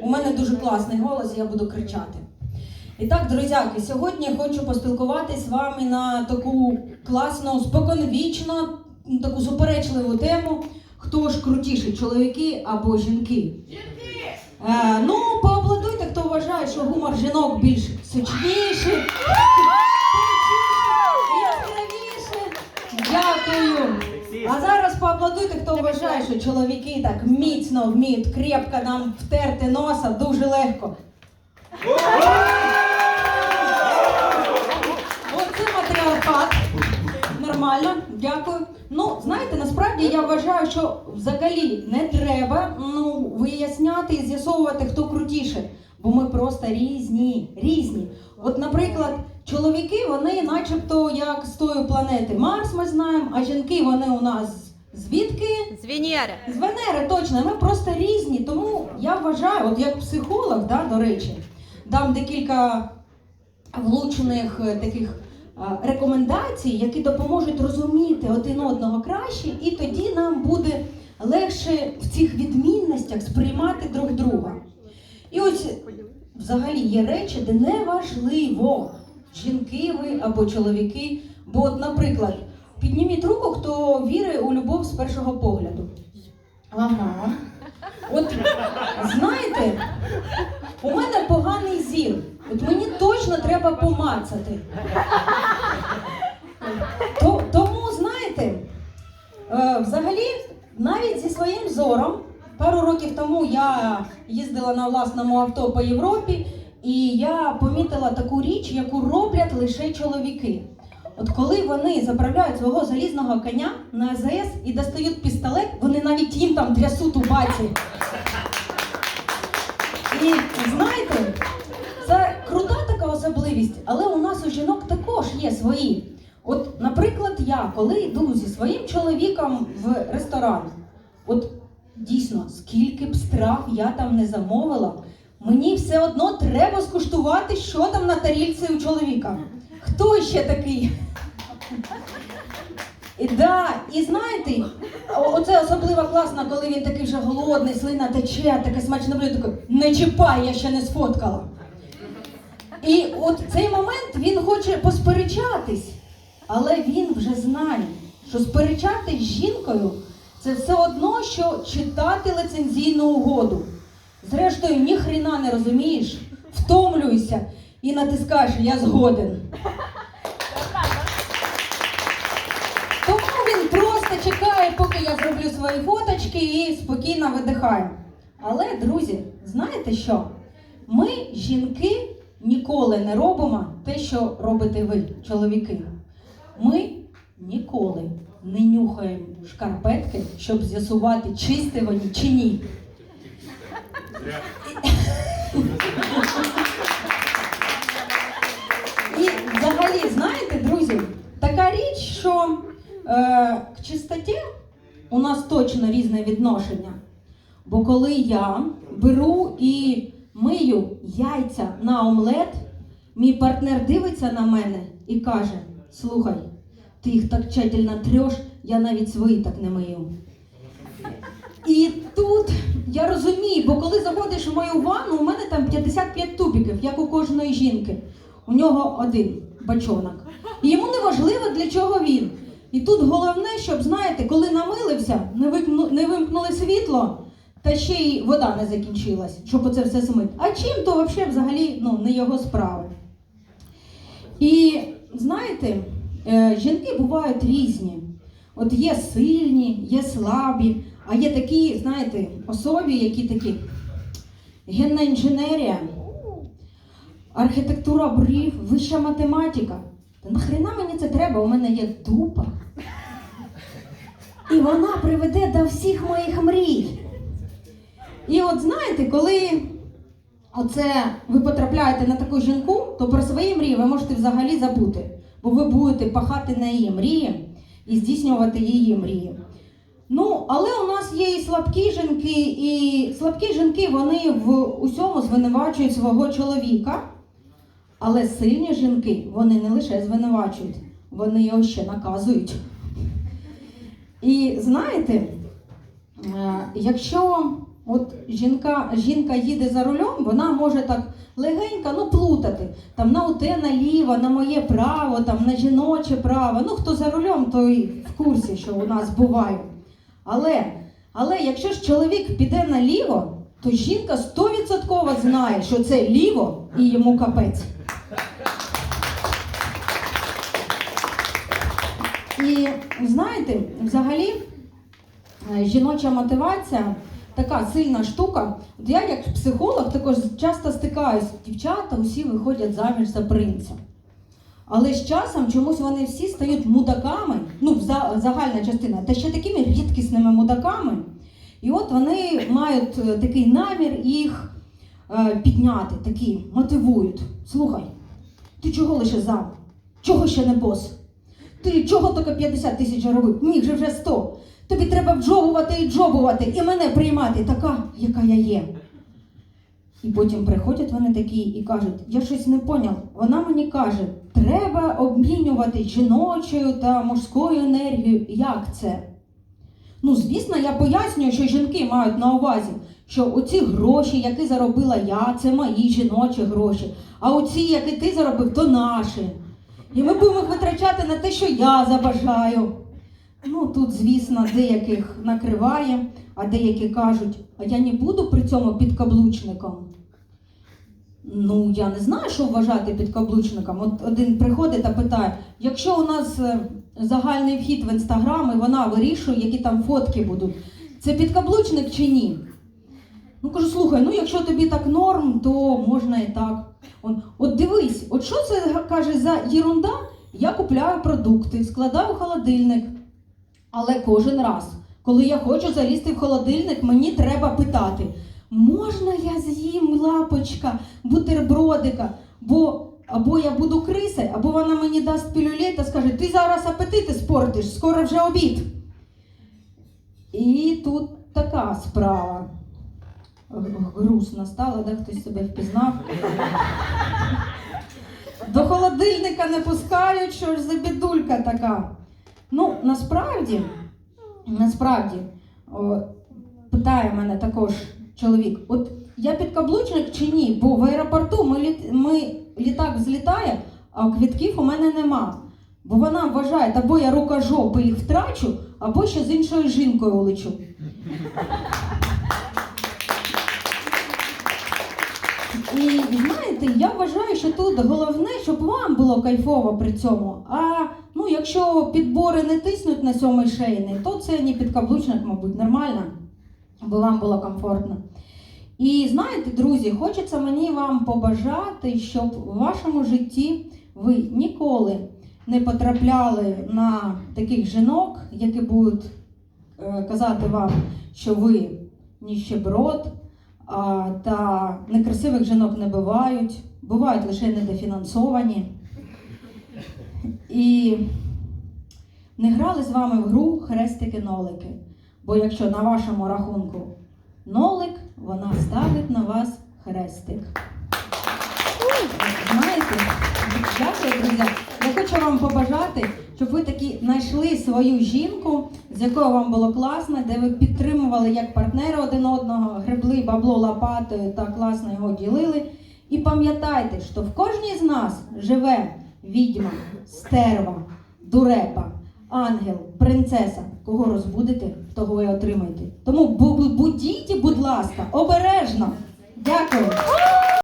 У мене, дуже класний голос, я буду кричати. І так, друзяки, сьогодні хочу поспілкуватись з вами на таку класну, споконвічну, таку суперечливу тему. Хто ж крутіші, чоловіки або жінки? Жінки! Е, ну, поаплодуйте, хто вважає, що гумор жінок більш яскравіший. Дякую. А зараз поаплодуйте, хто вважає, що чоловіки так міцно вміють крепко нам втерти носа дуже легко. Матріархат. Нормально, дякую. Ну, знаєте, насправді я вважаю, що взагалі не треба ну, виясняти і з'ясовувати, хто крутіше. Бо ми просто різні, різні. От, наприклад, чоловіки, вони начебто як з тої планети Марс, ми знаємо, а жінки вони у нас звідки? З Венери. З Венери, точно, ми просто різні. Тому я вважаю, от як психолог, да, до речі, дам декілька влучених е, таких е, рекомендацій, які допоможуть розуміти один одного краще, і тоді нам буде легше в цих відмінностях сприймати друг друга. І ось взагалі є речі, де не важливо, жінки ви або чоловіки. Бо, от, наприклад, підніміть руку, хто вірить у любов з першого погляду. Ага. От знаєте, у мене поганий зір. От мені точно треба помацати. То, тому, знаєте, е, взагалі, навіть зі своїм зором, пару років тому я їздила на власному авто по Європі, і я помітила таку річ, яку роблять лише чоловіки. От коли вони заправляють свого залізного коня на АЗС і достають пістолет, вони навіть їм там трясуть у баці. І знаєте, така особливість, але у нас у жінок також є свої. От, наприклад, я коли йду зі своїм чоловіком в ресторан, от дійсно, скільки б страв я там не замовила, мені все одно треба скуштувати, що там на тарілці у чоловіка. Хто ще такий? І да, і знаєте, оце особливо класно, коли він такий вже голодний, слина тече, таке смачне блюдо, таке, не чіпай, я ще не сфоткала. І от цей момент він хоче посперечатись, але він вже знає, що сперечатись з жінкою це все одно, що читати лицензійну угоду. Зрештою, ніхрена не розумієш, втомлюйся і натискаєш Я згоден. Тому він просто чекає, поки я зроблю свої фоточки і спокійно видихає. Але, друзі, знаєте що? Ми, жінки, ніколи не робимо те, що робите ви, чоловіки. Ми ніколи не нюхаємо шкарпетки, щоб з'ясувати, чисті вони чи ні. І взагалі, знаєте, друзі, така річ, що е, к чистоті у нас точно різне відношення. Бо коли я беру і мию яйця на омлет, мій партнер дивиться на мене і каже: слухай, ти їх так тщательно трьош, я навіть свої так не мию. І тут я розумію, бо коли заходиш в мою ванну, у мене там 55 тубиків, як у кожної жінки. У нього один бачонок. І йому не важливо, для чого він. І тут головне, щоб, знаєте, коли намилився, не вимкнули світло, та ще й вода не закінчилась, щоб оце все смити. А чим, то взагалі, взагалі ну, не його справи. І знаєте, е, жінки бувають різні. От є сильні, є слабі, а є такі, знаєте, особі, які такі генна інженерія, архітектура брів, вища математика. Та нахрена мені це треба? У мене є дупа. І вона приведе до всіх моїх мрій. І от знаєте, коли оце ви потрапляєте на таку жінку, то про свої мрії ви можете взагалі забути, бо ви будете пахати на її мрії. і здійснювати її мрії. Ну, але у нас є і слабкі жінки, і слабкі жінки вони в усьому звинувачують свого чоловіка. Але сильні жінки вони не лише звинувачують, вони його ще наказують. І знаєте, е, якщо от жінка, жінка їде за рулем, вона може так легенько ну, плутати. Там на оте наліво, на моє право, там на жіноче право. Ну, хто за рулем, той в курсі, що у нас буває. Але, але якщо ж чоловік піде наліво, то жінка 100% знає, що це ліво і йому капець. І знаєте, взагалі е, жіноча мотивація така сильна штука. От я як психолог також часто стикаюсь, дівчата усі виходять заміж за принца. Але з часом чомусь вони всі стають мудаками, ну, загальна частина, та ще такими рідкісними мудаками. І от вони мають е, такий намір їх е, підняти, такі мотивують. Слухай, ти чого лише зам? Чого ще не бос? Ти чого тільки 50 тисяч заробив? Міг же вже 100. Тобі треба джобувати і джобувати, і мене приймати така, яка я є. І потім приходять вони такі і кажуть, я щось не поняв. Вона мені каже, треба обмінювати жіночою та мужською енергією. Як це? Ну, звісно, я пояснюю, що жінки мають на увазі, що оці гроші, які заробила я, це мої жіночі гроші. А оці, які ти заробив, то наші. І ми будемо їх витрачати на те, що я забажаю. Ну, тут, звісно, деяких накриває, а деякі кажуть, а я не буду при цьому підкаблучником. Ну, я не знаю, що вважати підкаблучником. От один приходить та питає: якщо у нас е, загальний вхід в інстаграм, і вона вирішує, які там фотки будуть, це підкаблучник чи ні? Ну кажу, слухай, ну якщо тобі так норм, то можна і так. Он, от дивись, от що це каже за єрунда? Я купляю продукти, складаю холодильник. Але кожен раз, коли я хочу залізти в холодильник, мені треба питати: можна я з'їм лапочка, бутербродика? Бо або я буду криси, або вона мені дасть пілюлей та скаже, ти зараз апетити спортиш, скоро вже обід. І тут така справа. Грустно стало, де хтось себе впізнав. До холодильника не пускають, що ж за бідулька така. Ну, насправді, насправді, о, питає мене також чоловік: от я підкаблучник чи ні? Бо в аеропорту ми, ми літак злітає, а квітків у мене нема. Бо вона вважає, або я рукожопи їх втрачу, або ще з іншою жінкою улечу. І знаєте, я вважаю, що тут головне, щоб вам було кайфово при цьому. А ну, якщо підбори не тиснуть на сьомий шейний, то це не підкаблучник, мабуть, нормально, аби вам було комфортно. І знаєте, друзі, хочеться мені вам побажати, щоб в вашому житті ви ніколи не потрапляли на таких жінок, які будуть е, казати вам, що ви ніщеброд, та некрасивих жінок не бувають, бувають лише недофінансовані. І не грали з вами в гру хрестики-нолики. Бо якщо на вашому рахунку нолик, вона ставить на вас хрестик. Знаєте, дякую, друзі. Я хочу вам побажати, щоб ви таки знайшли свою жінку, з якою вам було класно, де ви підтримували як партнери один одного, гребли бабло лопатою та класно його ділили. І пам'ятайте, що в кожній з нас живе відьма, стерва, дурепа, ангел, принцеса. Кого розбудете, того і отримаєте. Тому будіть, будь ласка, обережно. Дякую.